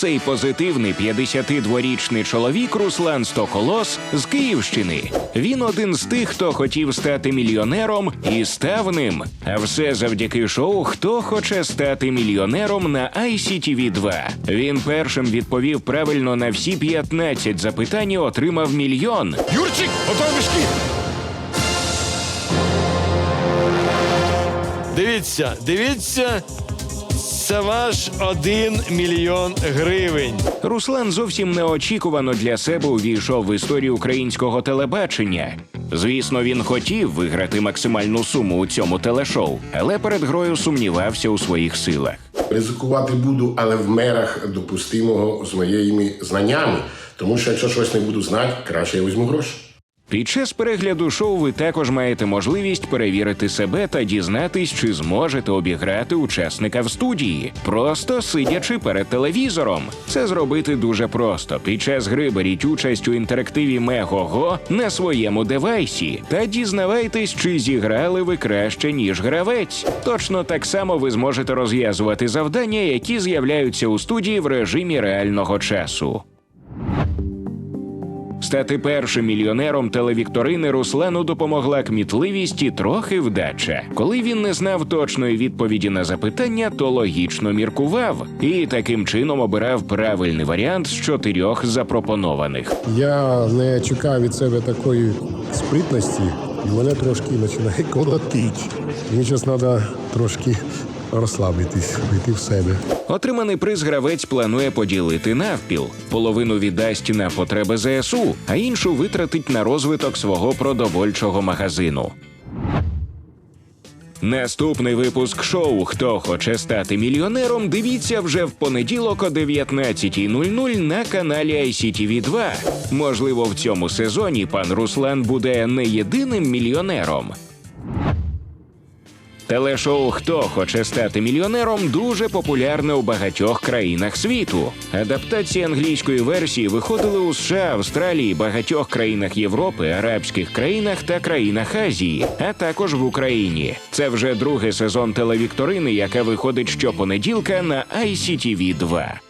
Цей позитивний 52-річний чоловік Руслан Стоколос з Київщини. Він один з тих, хто хотів стати мільйонером і став ним. А все завдяки шоу Хто хоче стати мільйонером на ICTV 2 Він першим відповів правильно на всі 15 запитань і отримав мільйон. Юрчик, готові. Дивіться, дивіться. Це ваш один мільйон гривень. Руслан зовсім неочікувано для себе увійшов в історію українського телебачення. Звісно, він хотів виграти максимальну суму у цьому телешоу, але перед грою сумнівався у своїх силах. Ризикувати буду, але в мерах допустимого з моїми знаннями. Тому що якщо щось не буду знати, краще я візьму гроші. Під час перегляду шоу ви також маєте можливість перевірити себе та дізнатись, чи зможете обіграти учасника в студії, просто сидячи перед телевізором. Це зробити дуже просто. Під час гри беріть участь у інтерактиві Мегого на своєму девайсі та дізнавайтесь, чи зіграли ви краще ніж гравець. Точно так само ви зможете розв'язувати завдання, які з'являються у студії в режимі реального часу. Стати першим мільйонером телевікторини Руслану допомогла кмітливість і трохи вдача. Коли він не знав точної відповіді на запитання, то логічно міркував і таким чином обирав правильний варіант з чотирьох запропонованих. Я не чекав від себе такої спритності, і мене трошки починає колотити. Мені зараз треба трошки розслабитись, прийти в себе. Отриманий приз гравець планує поділити навпіл. Половину віддасть на потреби ЗСУ, а іншу витратить на розвиток свого продовольчого магазину. Наступний випуск шоу Хто хоче стати мільйонером. Дивіться вже в понеділок о 19.00 на каналі ICTV 2 Можливо, в цьому сезоні пан Руслан буде не єдиним мільйонером. Телешоу Хто хоче стати мільйонером дуже популярне у багатьох країнах світу. Адаптації англійської версії виходили у США, Австралії, багатьох країнах Європи, арабських країнах та країнах Азії, а також в Україні. Це вже другий сезон телевікторини, яка виходить щопонеділка на ICTV 2